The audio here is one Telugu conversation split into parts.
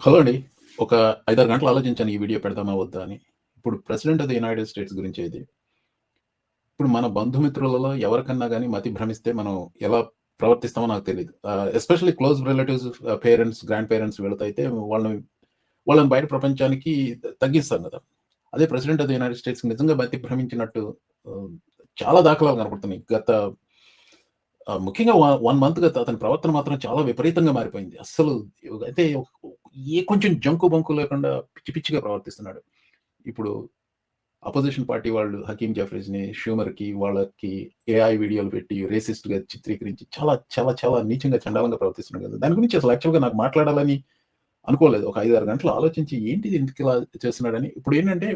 హలో అండి. ఒక 5, 6 గంటలు ఆలోచించాను ఈ వీడియో పెడదామా వద్దా అని. ఇప్పుడు president of the United States గురించి ఇది. ఇప్పుడు మన బంధుమిత్రులలో ఎవరికన్నా కానీ మతి భ్రమిస్తే మనం ఎలా ప్రవర్తిస్తామో నాకు తెలియదు especially close relatives parents, grandparents వీళ్ళతో అయితే వాళ్ళని వాళ్ళని బయట ప్రపంచానికి తగ్గిస్తాం కదా అదే president of the United States నిజంగా మతి భ్రమించినట్టు చాలా దాఖలాలు కనపడుతున్నాయి. గత ముఖ్యంగా వ 1 మంత్‌గా అతని ప్రవర్తన మాత్రం చాలా విపరీతంగా మారిపోయింది. అస్సలు అయితే ఏ కొంచెం జంకు బంకు లేకుండా పిచ్చి పిచ్చిగా ప్రవర్తిస్తున్నాడు. ఇప్పుడు అపోజిషన్ పార్టీ వాళ్ళు హకీం జెఫ్రీస్‌ని, షూమర్‌కి వాళ్ళకి ఏఐ వీడియోలు పెట్టి రేసిస్ట్‌గా చిత్రీకరించి చాలా చాలా చాలా నీచంగా చండాలంగా ప్రవర్తిస్తున్నాడు కదా! దాని గురించి అసలు యాక్చువల్‌గా నాకు మాట్లాడాలని అనుకోలేదు. ఒక 5, 6 గంటలు ఆలోచించి ఏంటిది ఇలా చేస్తున్నాడని. ఇప్పుడు ఏంటంటే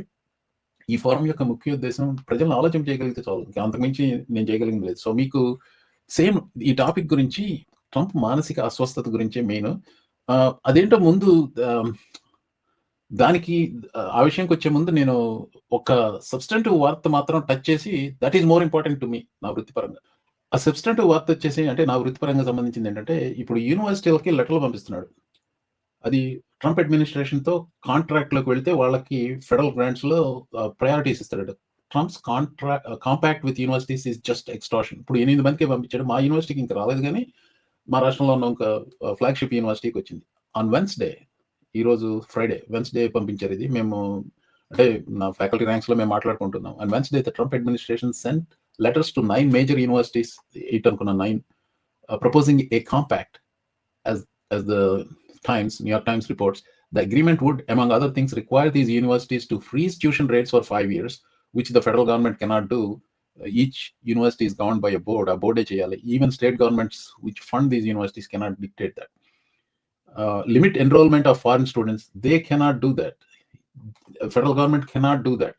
ఈ ఫోరం యొక్క ముఖ్య ఉద్దేశం ప్రజలను ఆలోచన చేయగలిగితే చాలు. అంతకుమించి నేను చేయగలిగింది లేదు. సో మీకు సేమ్ ఈ టాపిక్ గురించి ట్రంప్ మానసిక అస్వస్థత గురించే మెయిన్. అదేంటో ముందు దానికి ఆ విషయంకి వచ్చే ముందు నేను ఒక సబ్స్టెంటివ్ వార్త మాత్రం టచ్ చేసి that is more important to me నా వృత్తిపరంగా. ఆ సబ్స్టెంటివ్ వార్త వచ్చేసి అంటే నా వృత్తిపరంగా సంబంధించింది ఏంటంటే ఇప్పుడు యూనివర్సిటీలకి లెటర్‌లు పంపిస్తున్నాడు. అది ట్రంప్ అడ్మినిస్ట్రేషన్‌తో కాంట్రాక్ట్‌లోకి వెళ్తే వాళ్ళకి ఫెడరల్ గ్రాంట్స్‌లో ప్రయారిటీస్ ఇస్తాడు Trump's contract compact with universities is just extortion ఇప్పుడు ఎనిమిది మందికే పంపించాడు. మా యూనివర్సిటీకి ఇంకా రాలేదు కానీ మా రాష్ట్రంలో ఉన్న ఒక ఫ్లాగ్‌షిప్ యూనివర్సిటీకి వచ్చింది. ఆన్ వెన్స్‌డే ఈరోజు ఫ్రైడే, వెన్స్‌డే పంపించారు ఇది. మేము అంటే నా ఫ్యాకల్టీ ర్యాంక్స్‌లో మేము మాట్లాడుకుంటున్నాం. And Wednesday the Trump administration sent letters to nine major universities eight అనుకున్న nine proposing a compact as the Times, New York Times reports the agreement would among other things require these universities to freeze tuition rates for 5 years, which the federal government cannot do. Uh, Each university is governed by a board. A board చేయాలి. Even state governments which fund these universities cannot dictate that. Uh, limit enrollment of foreign students. They cannot do that. Uh, Federal government cannot do that.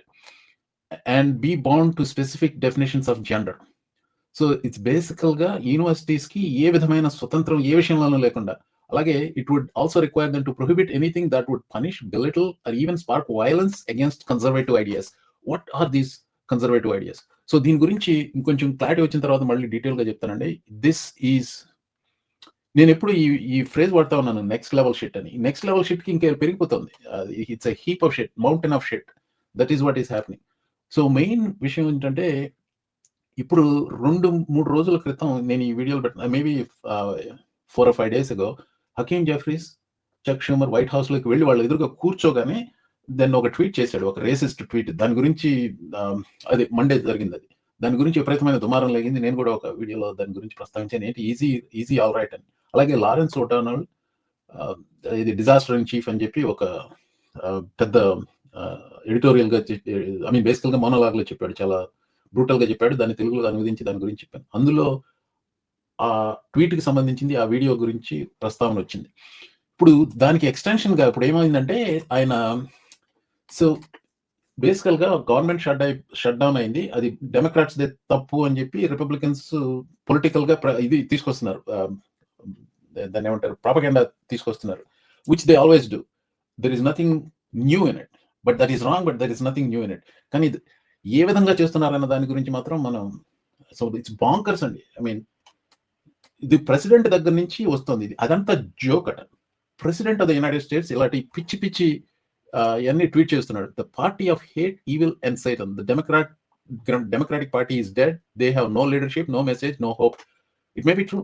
And be bound to specific definitions of gender. So it's బేసికల్‌గా యూనివర్సిటీస్‌కి ఏ విధమైన స్వతంత్రం ఏ విషయంలోనూ లేకుండా అలాగే it would also require them to prohibit anything that would punish, belittle or even spark violence against conservative ideas. What are these conservative ideas? So దీని గురించి ఇంకొంచెం క్లారిటీ వచ్చిన తర్వాత మళ్ళీ డీటెయిల్‌గా చెప్తానండి. దిస్ ఈజ్ నేనెప్పుడు ఈ ఈ ఫ్రేజ్ వాడుతా ఉన్నాను నెక్స్ట్ లెవెల్ షిట్ అని. నెక్స్ట్ లెవెల్ షిట్‌కి ఇంకా పెరిగిపోతుంది. It's a heap of shit, mountain of shit. That is what is happening. So main విషయం ఏంటంటే ఇప్పుడు 2, 3 రోజుల క్రితం నేను ఈ వీడియోలు పెట్టిన maybe four 4 are 5 days ago Hakeem Jeffries, Chuck Schumer White హౌస్‌లోకి వెళ్ళి వాళ్ళు ఎదురుగా కూర్చోగానే దాన్ని ఒక ట్వీట్ చేశాడు. ఒక రేసిస్ట్ ట్వీట్. దాని గురించి అది మండే జరిగింది అది దాని గురించి విపరీతమైన దుమారం లేగింది. నేను కూడా ఒక వీడియోలో దాని గురించి ప్రస్తావించాను. ఏంటి ఈజీ ఈజీ ఆల్ రైట్ అని. అలాగే లారెన్స్ ఓటానల్ ఇది డిజాస్టర్ ఇన్ చీఫ్ అని చెప్పి ఒక పెద్ద ఎడిటోరియల్‌గా ఐ మీన్ బేసికల్‌గా మోనోలాగ్‌లో చెప్పాడు. చాలా బ్రూటల్‌గా చెప్పాడు. దాన్ని తెలుగులో అనువదించి దాని గురించి చెప్పాను. అందులో ఆ ట్వీట్‌కి సంబంధించింది ఆ వీడియో గురించి ప్రస్తావన వచ్చింది. ఇప్పుడు దానికి ఎక్స్‌టెన్షన్‌గా ఇప్పుడు ఏమైందంటే ఆయన సో బేసికల్‌గా గవర్నమెంట్ షట్ అయి షట్ డౌన్ అయింది. అది డెమోక్రాట్స్‌దే తప్పు అని చెప్పి రిపబ్లికన్స్ పొలిటికల్‌గా గా ఇది తీసుకొస్తున్నారు. దాన్ని ఏమంటారు ప్రాపగెండా తీసుకొస్తున్నారు. Which they always do. There is nothing new in it. But that is wrong. But that is nothing new in it. కానీ ఏ విధంగా చేస్తున్నారన్న దాని గురించి మాత్రం మనం సో ఇట్స్ బాంకర్స్ అండి. ఐ మీన్ ఇది ప్రెసిడెంట్ దగ్గర నుంచి వస్తుంది ఇది. అదంతా జోక్ అట. President of the United States ఇలాంటి పిచ్చి పిచ్చి ఇవన్నీ ట్వీట్ చేస్తున్నాడు. The party of hate, evil and Satan. The Democrat Democratic party is dead. They have no leadership, no message, no hope. It may be true.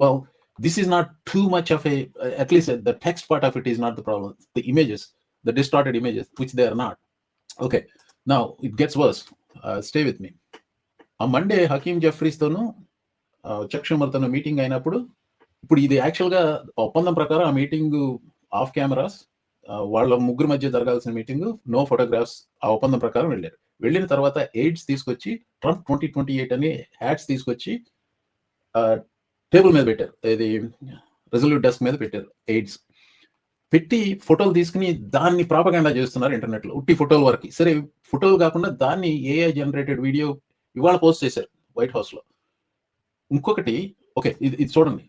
Well this is not too much of a at least the text part of it is not the problem. The images, the distorted images which they are not. Okay. నా it gets worse. Stay with me. ఆ మండే హకీమ్ జెఫ్రీస్‌తోను ఆహ్, చక్ షూమర్‌తోను మీటింగ్ అయినప్పుడు ఇప్పుడు ఇది యాక్చువల్‌గా ఒప్పందం ప్రకారం ఆ మీటింగ్ ఆఫ్ కెమెరాస్ వాళ్ళ ముగ్గురు మధ్య జరగాల్సిన మీటింగు నో ఫోటోగ్రాఫ్స్ ఆ ఒప్పందం ప్రకారం వెళ్ళారు వెళ్ళిన తర్వాత ఎయిడ్స్ తీసుకొచ్చి ట్రంప్ 2028 అని హ్యాట్స్ తీసుకొచ్చి టేబుల్ మీద పెట్టారు. ఇది రిజల్యూట్ డెస్క్ మీద పెట్టారు ఎయిడ్స్. పెట్టి ఫోటోలు తీసుకొని దాన్ని ప్రాపగాండా చేస్తున్నారు ఇంటర్నెట్‌లో. ఉట్టి ఫోటోల వరకు సరే ఫోటోలు కాకుండా దాన్ని ఏఐ జనరేటెడ్ వీడియో ఇవాళ పోస్ట్ చేశారు వైట్ హౌస్‌లో. ఇంకొకటి ఓకే. ఇది ఇది చూడండి.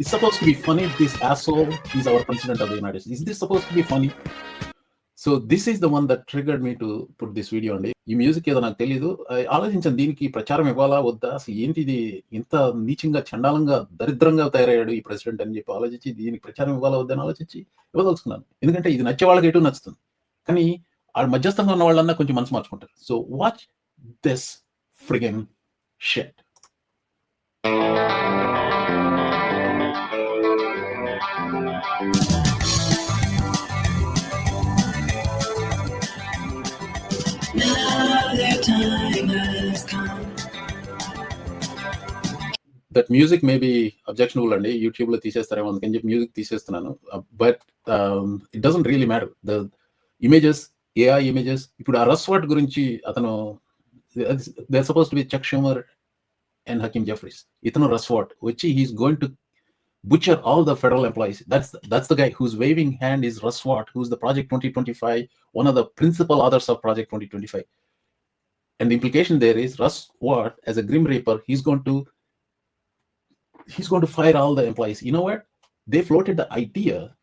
It's supposed to be funny. This asshole is our president of the United States. Is this supposed to be funny? So this is the one that triggered me to put this video అండి ఈ మ్యూజిక్ ఏదో నాకు తెలియదు ఆలోచించాను దీనికి ప్రచారం ఇవ్వాలా వద్దా? అసలు ఏంటి ఇది ఇంత నీచంగా చండాలంగా దరిద్రంగా తయారయ్యాడు ఈ ప్రెసిడెంట్ అని చెప్పి ఆలోచించి దీనికి ప్రచారం ఇవ్వాలా వద్దని ఆలోచించి ఇవ్వదలుచుకున్నాను. ఎందుకంటే ఇది నచ్చే వాళ్ళకి ఎటు నచ్చుతుంది? కానీ ఆ మధ్యస్థంగా ఉన్న వాళ్ళన్నా కొంచెం మనసు మార్చుకుంటారు. So watch this frigging shit that music maybe objectionable అండి యూట్యూబ్లో తీసేస్తారేమో అందుకని చెప్పి మ్యూజిక్ తీసేస్తున్నాను. But it doesn't really matter the images AI images ఇప్పుడు ఆ రస్వాట్ గురించి అతను they suppose to be Chuck Schumer and Hakeem Jeffries ఇతను రస్వాట్ వచ్చి he's going to butcher all the federal employees. That's that's the guy whose waving hand is Russ Watt, who's the Project 2025, one of the principal authors of Project 2025. And the implication there is Russ Watt, as a Grim Reaper, he's going to he's going to fire all the employees. You know what? They floated the idea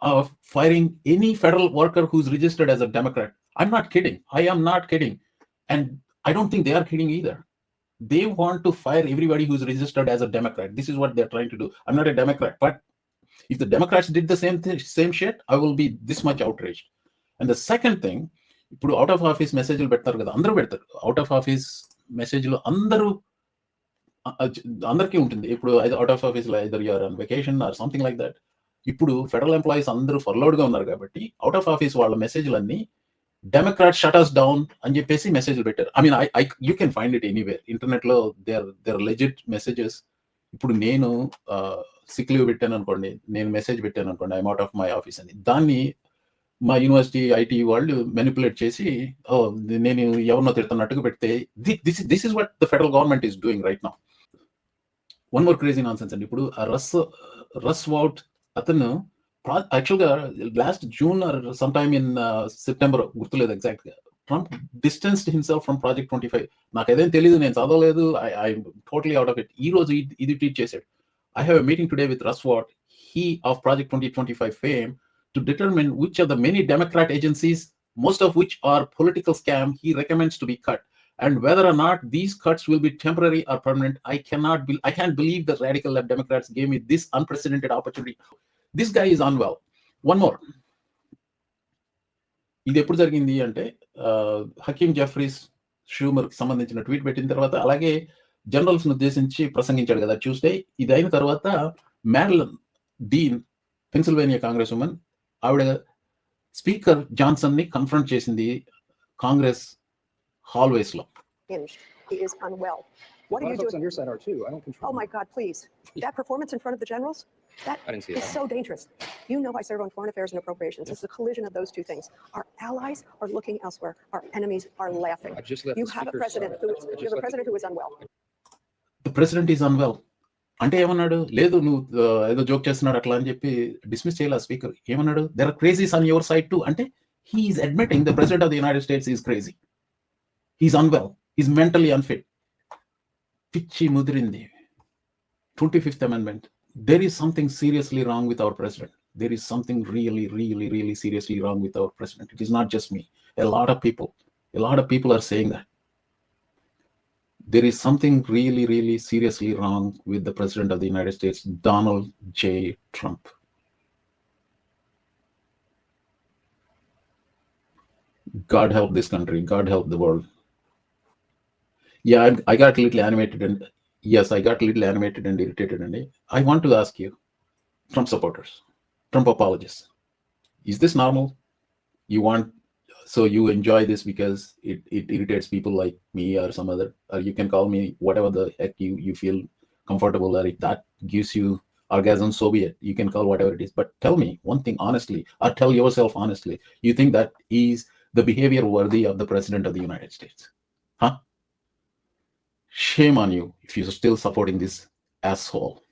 of firing any federal worker who's registered as a Democrat. I'm not kidding. I am not kidding. And I don't think they are kidding either. They want to fire everybody who's registered as a Democrat. This is what they're trying to do. I'm not a Democrat, but if the Democrats did the same thing, same shit, I will be this much outraged. And the second thing, ఇప్పుడు అవుట్ ఆఫ్ ఆఫీస్ మెసేజ్లు పెడతారు కదా అందరూ పెడతారు అవుట్ ఆఫ్ ఆఫీస్ మెసేజ్లు అందరూ అందరికీ ఉంటుంది ఇప్పుడు అవుట్ ఆఫ్ ఆఫీస్లో either you're on vacation or something like that ఇప్పుడు ఫెడరల్ ఎంప్లాయీస్ అందరూ ఫర్లోడ్గా ఉన్నారు కాబట్టి అవుట్ ఆఫ్ ఆఫీస్ వాళ్ళ మెసేజ్లన్నీ డెమోక్రాట్ షటర్స్ డౌన్ అని చెప్పేసి మెసేజ్ పెట్టారు. I mean I I you can find it anywhere ఇంటర్నెట్లో దేర్ దేర్ లెజిట్ మెసేజెస్ ఇప్పుడు నేను సిక్ లీవ్ పెట్టాను అనుకోండి నేను మెసేజ్ పెట్టాను అనుకోండి I'm out of my office అని. దాన్ని మా యూనివర్సిటీ ఐటీ వాళ్ళు మెనిపులేట్ చేసి ఓ నేను ఎవరినో తిడుతున్నట్టుగా పెడితే this this is what the federal government is doing right now one more crazy nonsense అండి. ఇప్పుడు ఆ రస్ రస్ వాట్ అతను యాక్చువల్గా last June or some time in September గుర్తులేదు ఎగ్జాక్ట్ గా Trump distanced himself from project twenty five నాకు ఏదేం తెలియదు నేను చదవలేదు I totally out of it ఈ రోజు ఇది- ఇది ట్వీట్ చేశాడు I have a meeting today with Russ Vought he of project twenty twenty five fame to determine which of the many Democrat agencies, most of which are political scam, he recommends to be cut. And whether or not these cuts will be temporary or permanent, I cannot be, I can't believe the radical left Democrats gave me this unprecedented opportunity. This guy is unwell one more ఇది ఎప్పుడు జరిగింది అంటే హకీమ్ జఫ్రీస్ షూమర్ సంబంధించిన ట్వీట్ పెట్టిన తర్వాత అలాగే జనరల్స్ ఉద్దేశించి ప్రసంగించాడు కదా ట్యూస్డే. ఇది అయిన తర్వాత Madeleine Dean Pennsylvania Congress women ఆవిడ స్పీకర్ జాన్సన్ని కన్ఫ్రంట్ చేసింది congress హాల్వేస్లో hinged. He is unwell. A What lot are of you folks doing? on your side are too. I don't control. Oh my God, please. That performance in front of the generals? That I didn't see is that. so dangerous. You know I serve on foreign affairs and appropriations. It's the collision of those two things. Our allies are looking elsewhere. Our enemies are laughing. I just let You the have a speaker president start. who is, I you just have a let the- president who is unwell. The president is unwell అంటే ఏమన్నాడు లేదు నువ్వు ఆ, ఏదో జోక్ చేస్తున్నాడు అట్లా అని చెప్పి డిస్మిస్ చేయాలి స్పీకర్ ఏమన్నాడు there are crazies on your side too అంటే he's admitting the president of the United States is crazy he's unwell he's mentally unfit 25th Amendment. There is something seriously wrong with our president. There is something really, really, really seriously wrong with our president. It is not just me. A lot of people, a lot of people are saying that. There is something really, really seriously wrong with the president of the United States, Donald J. Trump. God help this country. God help the world. Yeah, I, I got a little animated and yes, I got a little animated and irritated. And I want to ask you, Trump supporters, Trump apologists, is this normal? You want so you enjoy this because it, it irritates people like me or some other, or you can call me whatever the heck you, you feel comfortable, or if that gives you orgasm, so be it. You can call whatever it is. But tell me one thing honestly, or tell yourself honestly, you think that is the behavior worthy of the President of the United States? Huh? Shame on you if you're still supporting this asshole.